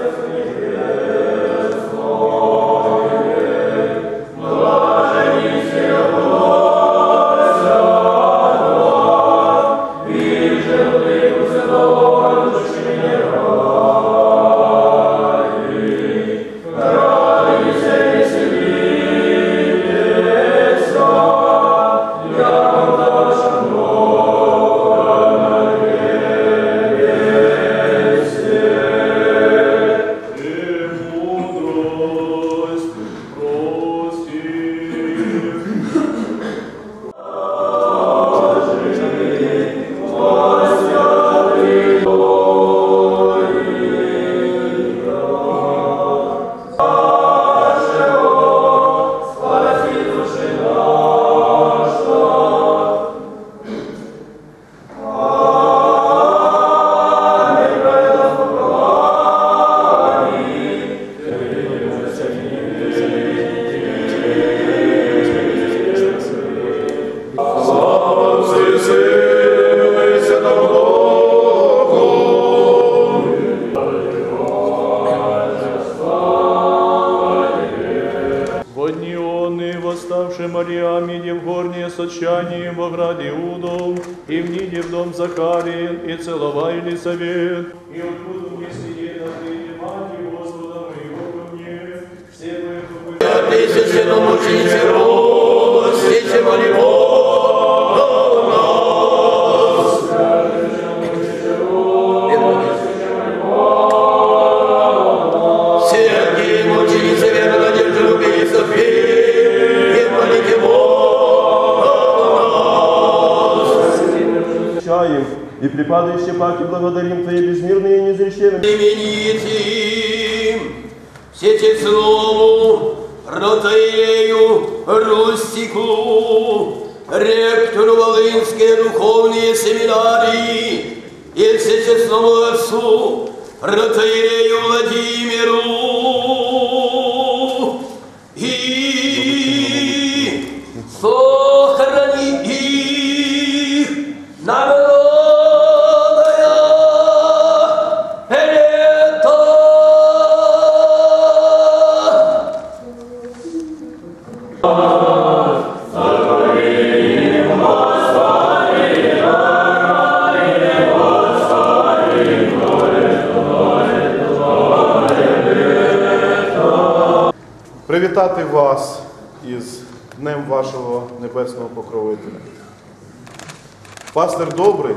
resurrection. горние сочане во граде Иудов, и в ниде в дом Захарин, и целовай Елисавет. И откуда мне сидит отныне мать Господа моего ко мне, все мои Тысячи священномученицы Рости, припадающие паки благодарим Твои безмирные и неизреченные. имените Всечеслову, Ротаею, Рустику, ректору Волынской духовные семинарии и Всечеслову отцу, Ротаею Владимиру и сохрани их на Привітати вас із Днем вашого небесного покровителя. Пастир добрий,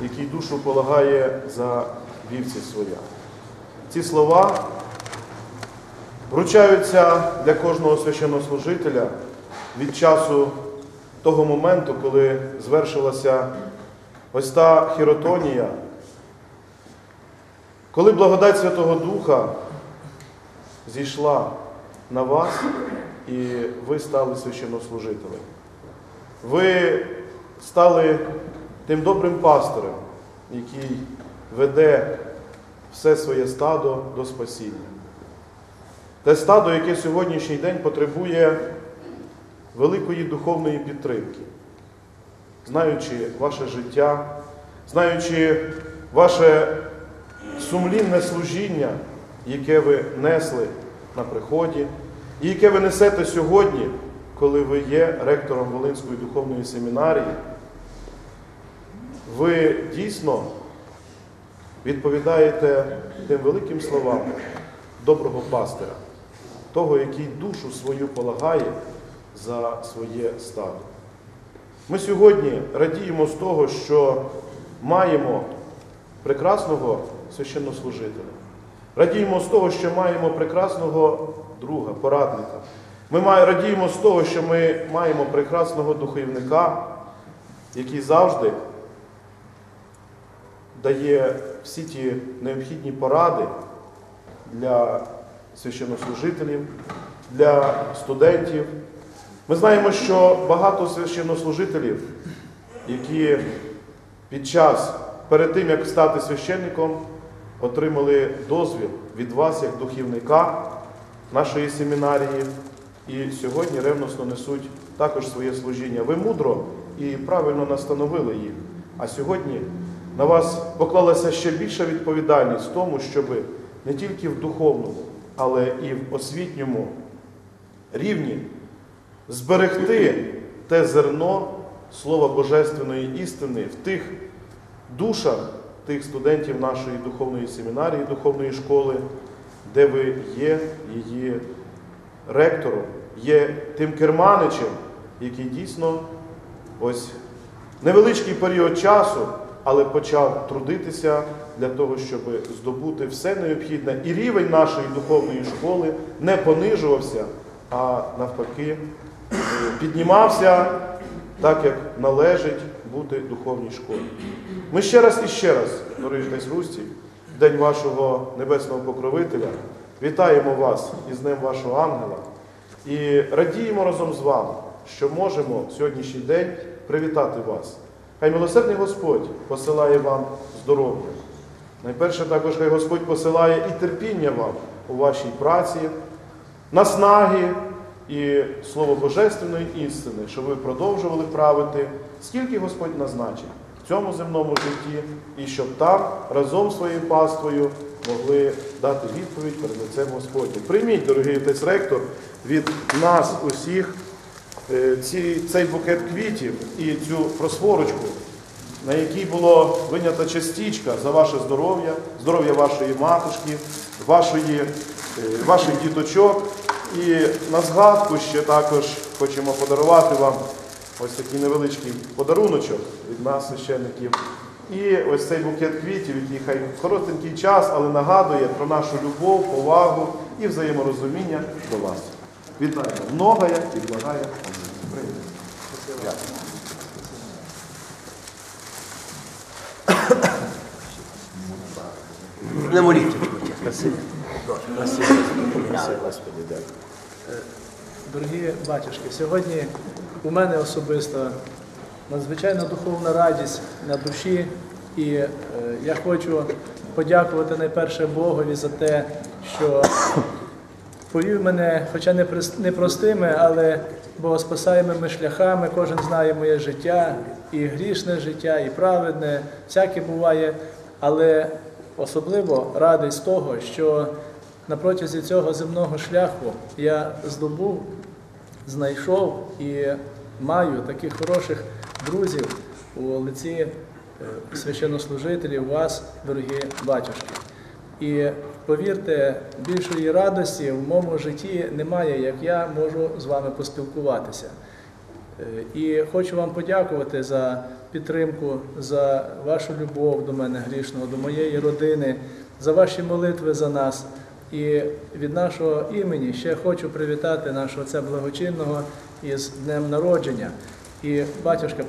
який душу полагає за вівці своя. Ці слова вручаються для кожного священнослужителя від часу того моменту, коли звершилася ось та хіротонія, коли благодать Святого Духа зійшла на вас, і ви стали священнослужителем. Ви стали тим добрим пастирем, який веде все своє стадо до спасіння. Те стадо, яке сьогоднішній день потребує великої духовної підтримки, знаючи ваше життя, знаючи ваше сумлінне служіння, яке ви несли на приході, і яке ви несете сьогодні, коли ви є ректором Волинської духовної семінарії, ви дійсно відповідаєте тим великим словам доброго пастира, того, який душу свою полагає за своє стадо. Ми сьогодні радіємо з того, що маємо прекрасного священнослужителя. Радіємо з того, що маємо прекрасного друга, порадника. Ми радіємо з того, що ми маємо прекрасного духовника, який завжди дає всі ті необхідні поради для священнослужителів, для студентів. Ми знаємо, що багато священнослужителів, які під час, перед тим, як стати священником, отримали дозвіл від вас, як духівника нашої семінарії, і сьогодні ревносно несуть також своє служіння. Ви мудро і правильно настановили їх. А сьогодні на вас поклалася ще більша відповідальність в тому, щоб не тільки в духовному, але і в освітньому рівні зберегти те зерно Слова Божественної істини в тих душах тих студентів нашої духовної семінарії, духовної школи, де ви є її ректором, є тим керманичем, який дійсно ось невеличкий період часу, але почав трудитися для того, щоб здобути все необхідне. І рівень нашої духовної школи не понижувався, а навпаки е, піднімався так, як належить бути духовній школі. Ми ще раз і ще раз, дорогі Русті, в день вашого небесного покровителя, вітаємо вас із Днем вашого ангела і радіємо разом з вами, що можемо в сьогоднішній день привітати вас. Хай милосердний Господь посилає вам здоров'я. Найперше також хай Господь посилає і терпіння вам у вашій праці, наснаги і слово Божественної істини, щоб ви продовжували правити, скільки Господь назначив в цьому земному житті, і щоб там разом з своєю паствою могли дати відповідь перед лицем Господнім. Прийміть, дорогий отець ректор, від нас усіх е, ці, цей букет квітів і цю просворочку, на якій було винята частичка за ваше здоров'я, здоров'я вашої матушки, вашої, е, ваших діточок. І на згадку ще також хочемо подарувати вам ось такий невеличкий подаруночок від нас, священників. І ось цей букет квітів, який хай коротенький час, але нагадує про нашу любов, повагу і взаєморозуміння до вас. Вітаємо многая і благая. Дякую. Не моліться. Дорогі батюшки, сьогодні у мене особисто надзвичайно духовна радість на душі, і е, я хочу подякувати найперше Богові за те, що повів мене, хоча не простими, але богоспасаємими шляхами. Кожен знає моє життя, і грішне життя, і праведне, всяке буває, але особливо радий з того, що на протязі цього земного шляху я здобув, знайшов і маю таких хороших друзів у лиці е, священнослужителів, вас, дорогі батюшки. І повірте, більшої радості в моєму житті немає, як я можу з вами поспілкуватися. Е, І хочу вам подякувати за підтримку, за вашу любов до мене грішного, до моєї родини, за ваші молитви за нас. І від нашого імені ще хочу привітати нашого отця благочинного із Днем народження. І, батюшка,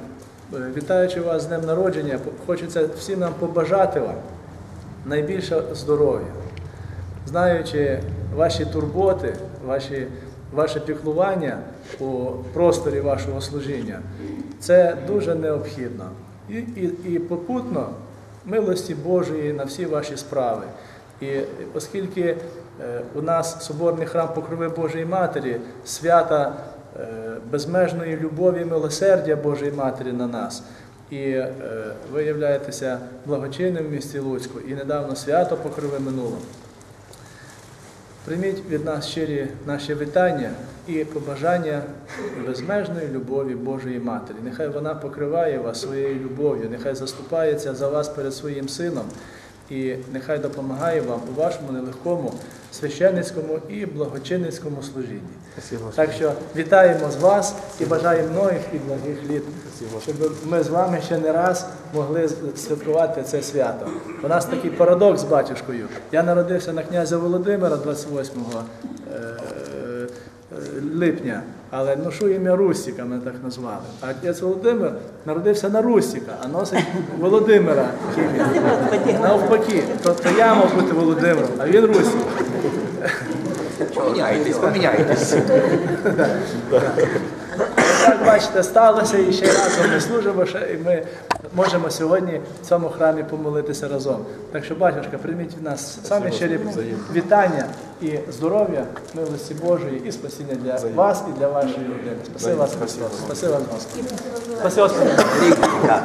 вітаючи вас з Днем народження, хочеться всім нам побажати вам найбільше здоров'я. Знаючи ваші турботи, ваші, ваше піклування у просторі вашого служіння, це дуже необхідно. І, і, і попутно милості Божої на всі ваші справи. І оскільки е, у нас соборний храм Покрови Божої Матері, свята е, безмежної любові і милосердя Божої Матері на нас. І е, ви являєтеся благочинним в місті Луцьку, і недавно свято Покрови минуло. Прийміть від нас щирі наші вітання і побажання безмежної любові Божої Матері. Нехай вона покриває вас своєю любов'ю, нехай заступається за вас перед своїм сином, і нехай допомагає вам у вашому нелегкому священницькому і благочинницькому служінні. Так що вітаємо з вас і бажаємо многих і благих літ, щоб ми з вами ще не раз могли святкувати це свято. У нас такий парадокс з батюшкою. Я народився на князя Володимира 28 е, е, липня, але ношу ім'я Русіка ми так назвали. А отець Володимир народився на Русіка, а носить Володимира ім'я. Навпаки, тобто я мав бути Володимиром, а він Русік. Поміняйтесь, поміняйтесь. Так, бачите, сталося і ще разом ми служимо, ще, і ми можемо сьогодні в цьому храмі помолитися разом. Так що, батюшка, прийміть від нас самі щирі вітання і здоров'я, милості Божої і спасіння для вас і для вашої родини. Спаси вас, Христос. Спасибо вас, Господи. Спасибо, Господи. Так.